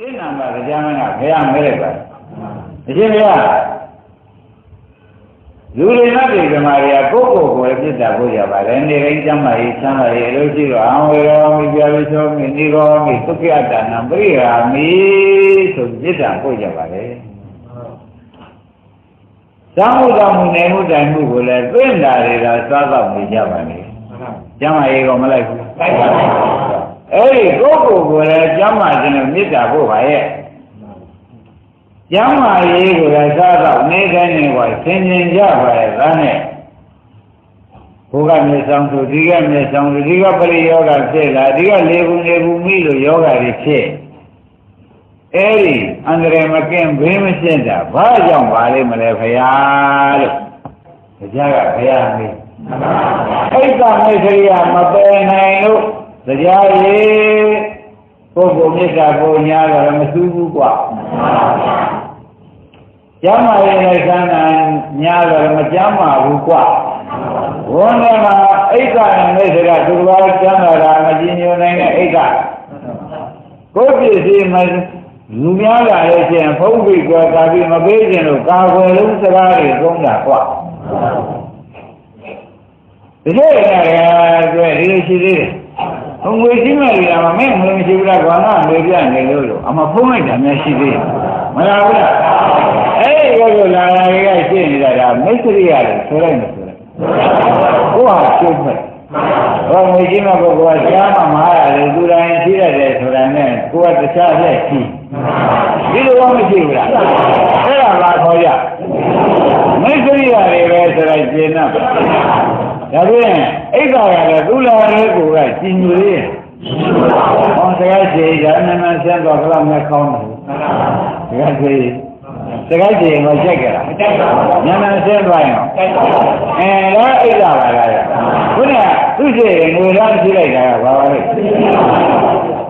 တင်းနာမှာတရားမင်းကဘယ်ရမဲလိုက်ပါအရှင်ဘုရားလူတွေနဲ့ဒီဓမ္မတွေကကိုယ့်ကိုယ်ကိုယ်ပြစ်တာဖို့ရပါတယ်နေတိုင်းကျမ်းမာရေးချမ်းသာရေးအလို့ရှိတော့အံဝေရောမိပြပိသောမိနိရောမိသုခိအတ္တနာပရိယာမိဆိုပြစ်တာဖို့ရပါတယ်သံမှုတော်မူနေမှုတိုင်မှုကိုလည်းသိတာတွေကစားတော့နေကြပါလေကျမ်းမာရေးကောမလိုက်ဘူးလိုက်ပါဘူး အဲ့ဒီကိုယ့်ကိုယ်ကိုယ်လည်းကျမ်းမာခြင်းနဲ့မေတ္တာဖို့ပါရဲ့ကျမ်းမာရေးကိုလည်းစားတော့နေတိုင်းနေပါဆင်ခြင်ကြပါရဲ့ဒါနဲ့ဘုရားမြေဆောင်သူဒီကမြေဆောင်သူဒီကပရိယောဂဖြစ်လာဒီကလေဘူးလေဘူးမိလို့ယောဂတွေဖြစ်အဲ့ဒီအန္တရာယ်မကင်းဘေးမရှင်းတာဘာကြောင့်ပါလိမ့်မလဲဖရာလို့တရားကဖရာမေးအိတ်ကမေခရိယာမပယ်နိုင်လို့ တရားရေပုဂ္ဂိုလ်မြစ်တာပုံညာတော့မစူးဘူးကွာကျမ်းမာရင်လည်းဆန်းတာညာတော့မကျမ်းမာဘူးကွာဝန်ထဲမှာအိက္ခမိစ္ဆရာသူတော်ကျမ်းမာတာမကြည်ညိုနိုင်တဲ့အိက္ခကိုယ်ပစ္စည်းမလူများလာလို့ရှိရင်ဖုံးပြီးကွာကာပြီးမပေးခြင်းလို့ကာကွယ်လုံးစကားတွေသုံးတာကွာဒီလိုနေရာကျွဲဒီလိုရှိသေးတယ် ငွေရှိမဲ့လူကမင်းငွေမရှိဘူးလားကွာငါငွေပြနေလို့လို့အမဖုံးလိုက်တာများရှိသေးတယ်။မလားဘူးလား။အဲ့ဒီလိုလာလာတွေကရှင်းနေတာကမိတ်ဆွေရတယ်ဆိုလိုက်မဆိုလိုက်။ကိုဟာရှင်းမဲ့။ဟောငွေရှိမဲ့ပုဂ္ဂိုလ်ကတရားမှမဟာရတယ်သူတိုင်းရှိရတယ်ဆိုတာနဲ့ကိုကတခြားလက်ရှိ။ဒီလိုမှမရှိဘူးလား။အဲ့ဒါလာခေါ်ကြ။မိတ်ဆွေရတယ်ပဲဆိုလိုက်ရှင်းတော့ဒါဖြင့် အိက္ခာကလည်းသူ့လာလေးကိုကကြည်ညိုရင်းဟောတရားရှိဒါနမဆန်းတော့ဘလောက်နဲ့ခေါင်းတယ်တရားရှိတရားရှိရင်တော့ကြိုက်ကြတာနမဆန်းသွားရင်အဲတော့အိက္ခာပါလားခုနကသူ့ရှိရင်ငွေသားရှိလိုက်တာကဘာပါလဲ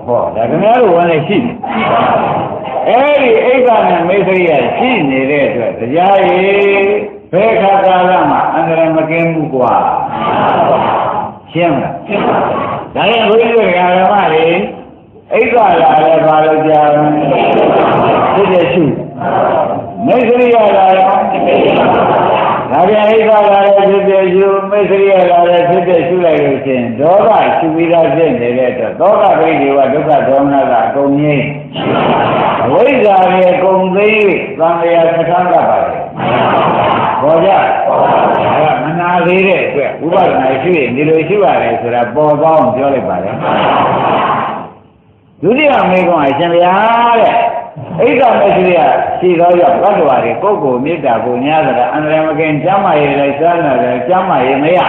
ဟောဒါခင်ဗျားတို့ဝင်နေရှိတယ်အဲဒီအိက္ခာနဲ့မေခရိယရှိနေတဲ့အတွက်တရားရည်ဘယ်ခါကာလမှာအန္တရာယ်မကင်းဘူးကွာ ရှင်းမလားရှင်းပါဒါရင်ဘုရားတွေကဓမ္မတွေအိက္ခလာလည်းဘာလို့ကြာဖြစ်တဲ့ရှုမေခရိယလာရောဒါပြန်အိက္ခလာလည်းဖြစ်တဲ့ရှုမေခရိယလာလည်းဖြစ်တဲ့ရှုလိုက်လို့ချင်းဒေါသရှုပြီးသားဖြစ်နေတဲ့အတွက်သောကပရိဒီဝဒုက္ခဒေါမနကအကုန်ငြိမ်းအဝိဇ္ဇာရဲ့အကုန်သိသံဃာသထမ်းကပါတယ် ပေါ်ကြအဲ့မနာသေးတဲ့အတွက်ဥပဒနာရှိရင်ဒီလိုရှိပါတယ်ဆိုတာပေါ်ပေါင်းပြောလိုက်ပါတယ်ဒုတိယမေကွန်အရှင်ဘုရားတဲ့အိက္ခမေရှိရရှိသောကြောင့်ဘတ်တော်ရီပုဂ္ဂိုလ်မေတ္တာကိုညာဆိုတာအန္တရာယ်မကင်ကျမ်းမာရေးလိုက်စားနေတယ်ကျမ်းမာရေးမရ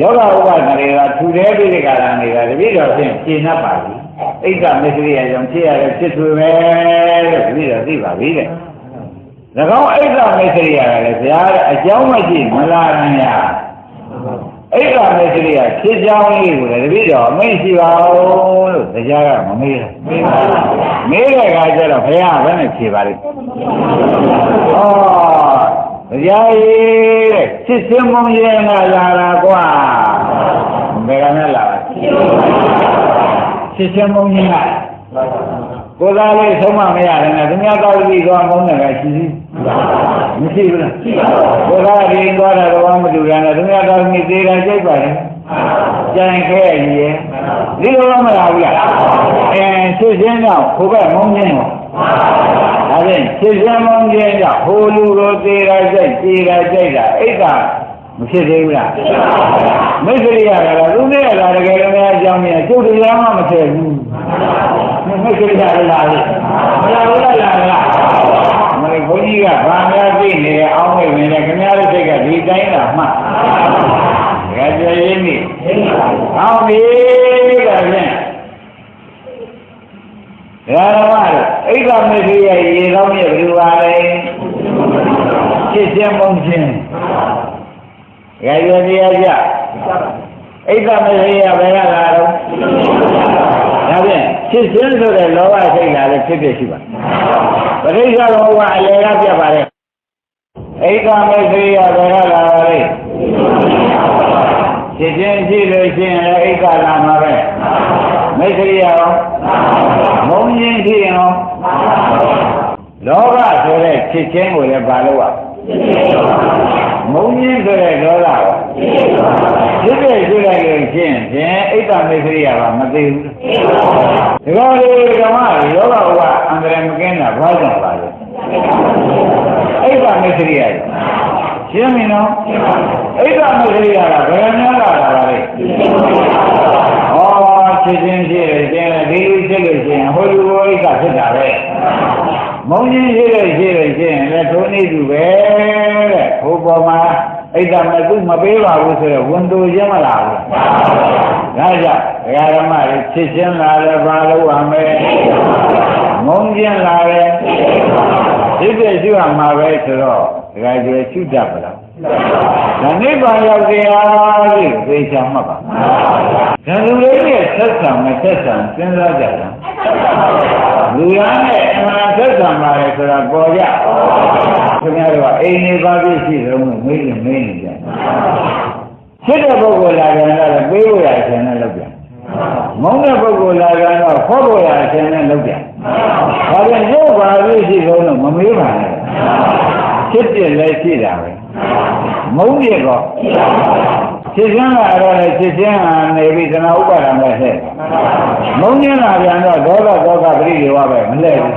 ယောဂဥပဒနာတွေကထူတဲ့ပိဋကရာတွေကတပည့်တော်ဖြင့်ရှင်း납ပါပြီအိက္ခမေရှိရကြောင့်ဖြစ်ရတဲ့ဖြစ်သူပဲလို့တပည့်တော်သိပါပြီတဲ့၎ င်းအိက္ခမေစရိယကလည်းဘုရားအကြောင်းမရှိမလာရင်ရအိက္ခမေစရိယဖြစ်ကြောင်းလေးကိုလည်းတပည့်တော်အမိန့်ရှိပါဦးလို့တရားကမမေးဘူးမေးပါဘူးမေးတဲ့အခါကျတော့ဘုရားဘယ်နဲ့ဖြေပါလိမ့်ဩတရားကြီးတဲ့စစ်စင်းမုံရဲငါလာတာကွာဘယ်ကနဲ့လာစစ်စင်းမုံကြီးက ကိုယ်သားလေးဆုံးမမရတယ်နဲ့သူများကောက်ပြီးသွားမုန်းတယ်ကရှိသေးမရှိဘူးလားရှိပါဘူးကိုယ်သားဒီသွားတာတော့မတူရနဲ့သူများကောက်ပြီးသေးတာကြိုက်ပါလေကြံခဲရည်ရဲ့ဒီလိုမလာဘူးလားအဲသူစင်းတော့ဘုဘမုန်းခြင်းတော့ဒါဖြင့်သူစင်းမုန်းခြင်းကြောင့်ဟိုလူကိုသေးတာကြိုက်သေးတာကြိုက်တာအိတ်ကမဖြစ်သေးဘူးလားမိတ်ဆွေရတာကသူနဲ့လာတကယ်လည်းအကြောင်းများကျုပ်တရားမှမထည့်ဘူး မိတ်ဆွေရလာလေမလာဘူးလားလာလားမလေးဘုန်းကြီးကဗာများသိနေတယ်အောင်းမိတ်နေတယ်ခင်ဗျားတို့စိတ်ကဒီတိုင်းလာမှတ်ဒါကြရင်းနေဟောပြီဒါဖြင့်ဒါရမတို့အိက္ခမေခိရဲ့ရေကောင်းမြတ်ဘယ်လိုပါလဲဖြစ်ခြင်းမုန်းခြင်းရရတရားကြအိက္ခမေခိယဘယ်ကလာတော့ ဒါဖြင့်ဖြစ်ခြင်းဆိုတဲ့လောဘစိတ်ဓာတ်လည်းဖြစ်ဖြစ်ရှိပါပဋိစ္စလောဘအလယ်ကပြတ်ပါတယ်ဧကမေသိယဘယ်ကလာပါလဲဖြစ်ခြင်းရှိလို့ရှိရင်လည်းဧကလာမှာပဲမိတ်ဆွေရောမုံရင်ရှိရင်ရောလောဘဆိုတဲ့ဖြစ်ခြင်းကိုလည်းပါလို့ရ မုံညင်းဆိုတဲ့ဒေါသကိုဖြစ်ဖြစ်ရှိလိုက်လို့ရှင်းဖြင့်အိတ်တမေခရိယာကမသိဘူးဒီကောလေးဓမ္မယောဂဝအန္တရာယ်မကင်းတာဘာကြောင့်ပါလဲအိတ်တမေခရိယာရှင်းပြီနော်အိတ်တမေခရိယာကဘယ်များလာတာလဲဩချစ်ချင်းဖြစ်တယ်ကျင်းဒီလိုဖြစ်လို့ရှိရင်ဟိုလူဟိုအိတ်ကဖြစ်တာပဲမုံကြီးရှိတယ်ရှိတယ်ရှိရင်လည်းထိုးနေသူပဲတဲ့ဟိုပေါ်မှာ အိတ်တမသူမပေးပါဘူးဆိုတော့ဝန်တူချင်းမလာဘူးဒါကြောင့်ဒကာဓမ္မတွေချစ်ချင်းလာတယ်ဘာလို့ရမလဲမုံချင်းလာတယ်ဒီပြည့်ရှိရမှာပဲဆိုတော့ဒကာကျွေးရှုတတ်ပါလားဒါနိဗ္ဗာန်ရောက်တရားလို့သိချင်မှတ်ပါဒါလူလေးရဲ့ဆက်ဆံမဆက်ဆံစဉ်းစားကြတာလူရမ်းနဲ့ အမှန်ဆက်ဆံပါလေဆိုတာပေါ်ကြခင်ဗျားတို့ကအိမ်နေပါပြည့်ရှိတော့မေးရင်မေးနေကြဖြစ်တဲ့ပုဂ္ဂိုလ်လာကြတော့ပေးဖို့ရအရှင်နဲ့လုပ်ပြန်မုန်းတဲ့ပုဂ္ဂိုလ်လာကြတော့ခေါ်ဖို့ရအရှင်နဲ့လုပ်ပြန်ဒါပြန်ရုပ်ပါပြည့်ရှိတော့မမေးပါနဲ့ဖြစ်တယ်လည်းရှိတာပဲမုန်းပြကော ဖြစ်ချင်းလာတော့လေဖြစ်ချင်းဟာနေပြီသနာဥပါဒံပဲဟဲ့မုန်းချင်းလာပြန်တော့ဒေါသဒေါကပရိဒီဝပဲမလဲဘူး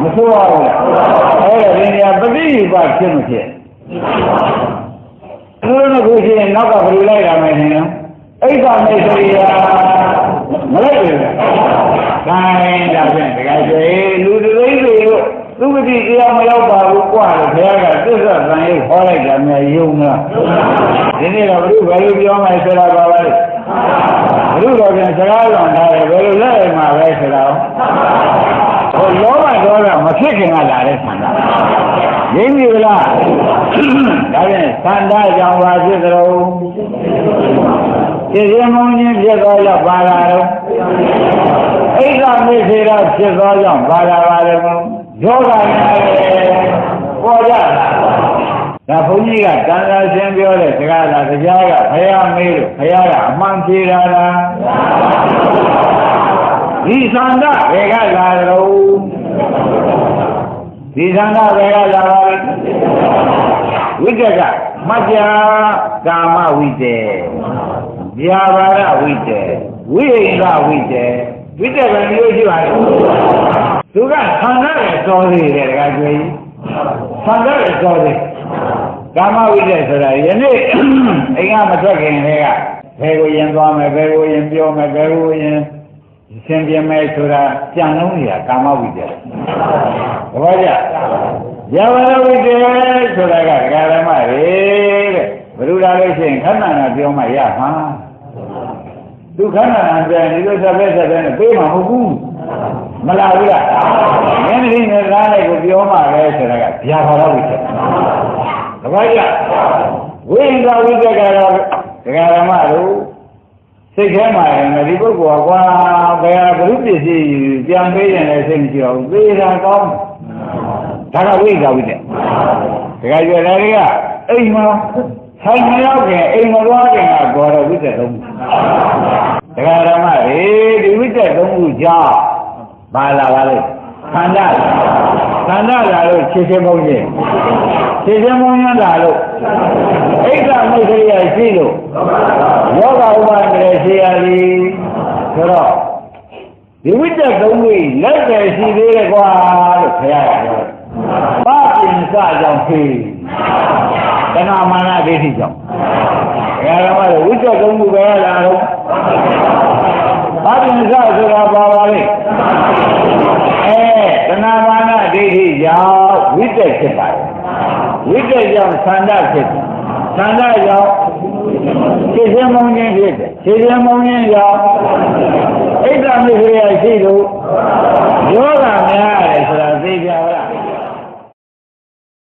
မဆိုးပါဘူးအဲ့ဒါဒီနေရာပရိဒီဝဖြစ်မဖြစ်ဘုရားကကိုရှင်နောက်ကဘယ်လိုလိုက်ရမလဲနင်အိဋ္ဌမေသရိယာမလိုက်ဘူး။ဒါရင်ဒါဖြင့်တကယ်ဆိုလူတွေတွေသူမတိတရားမရောက်ပါဘူးကွာလို့ဘုရားကသစ္စာသံယုတ်ဟောလိုက်တာများယုံလား ဒီနေ့တော့ဘုရားဘယ်လိုပြောမှဆိုတာပါလဲဘုရားတော်ပြန်စကားလွန်ထားတယ်ဘယ်လိုလဲမှာပဲဆိုတော့ဟိုလောဘဒေါသမဖြစ်ခင်ကလာတဲ့ဆန္ဒရင်းပြီလားဒါဖြင့်ဆန္ဒကြောင့်ပါဖြစ်ကြတော့ဖြစ်ရမုန်းခြင်းဖြစ်သောကြောင့်ပါလာတော့အိဋ္ဌမေသေရဖြစ်သောကြောင့်ပါလာပါလေယောဂနဲ့ပေါ်ကြတာ ဒါဘုန်းကြီးကတန်ခါရှင်းပြောတဲ့စကားလားတရားကဘုရားမေးလို့ဘုရားကအမှန်ဖြေတာလားဒီသန္တာဘယ်ကလာတော့ဒီသန္တာဘယ်ကလာပါလဲဝိတ္တကမကြ္ဇာကာမဝိတ္တေဗျာပါဒဝိတ္တေဝိဟိကဝိတ္တေဝိတ္တကမျိုးရှိပါလားသူကဆန္ဒရဲ့စောသေးတယ်တခါကျွေးဆန္ဒရဲ့စောသေး ကာမဝိတ္တဆိုတာယနေ့အိမ်ကမထွက်ခင်တည်းကဘယ်ကိုရင်သွားမယ်ဘယ်ကိုရင်ပြောမယ်ဘယ်ကိုရင်သင်ပြမယ်ဆိုတာကြံလုံးနေတာကာမဝိတ္တသဘောကျယဝရဝိတ္တဆိုတာကဒကာရမတွေတဲ့ဘယ်လိုလာလို့ရှိရင်ခန္ဓာနာပြောမှရမှာဒုက္ခနာနာပြန်ဒီလိုဆက်ပဲဆက်ပဲနဲ့ပြေးမှာမဟုတ်ဘူးမလာဘူးလားမင်းဒီနဲ့ကားလိုက်ကိုပြောမှပဲဆိုတာကဗျာဘာလို့ဖြစ်တ ပည့်ကြဝိဉ္ဇဝိတ္တကတော့ဒကာရမတို့စိတ်ထဲမှာရင်ဒီပုဂ္ဂိုလ်ကကွာဘယ်ဟာဘုရုပစ္စည်းပြန်ပေးရင်လည်းစိတ်မကြအောင်သေတာကောင်းဒါကဝိဉ္ဇဝိတ္တဒကာကျွယ်တွေကအိမ်မှာဆိုင်မရောက်ခင်အိမ်မသွားခင်ကဘောရဝိတ္တသုံးဒကာရမတွေဒီဝိတ္တသုံးခုကြောင့်ပါလာပါလေခန္ဓာခန္ဓာလာလို့ခြေချင်းမုံချင်း ခြေချင်းမုံရလာလို့ဣဒ္ဓမိတ်ခရိယာရှိလို့ယောဂဥပါဒရဲ့ရှိရသည်ဆိုတော့ဒီဝိတ္တသုံးခုလက်တယ်ရှိသေးတယ်ကွာလို့ခရရပြောပါပြင်စကြောင့်ဖြေတဏမာနဒိဋ္ဌိကြောင့်ဘယ်တော့မှဝိတ္တသုံးခုပဲလာတော့ဘာပြင်စဆိုတာပါပါလေအဲတဏမာနဒိဋ္ဌိကြောင့်ဝိတ္တဖြစ်ပါတယ် ဝိတ္တကြောင့်သန္တာဖြစ်တယ်သန္တာကြောင့်ခြေစင်းမုံခြင်းဖြစ်တယ်ခြေစင်းမုံခြင်းကြောင့်ဣဒ္ဓမိခရိယရှိလို့ယောဂများရတယ်ဆိုတာသိကြပါလား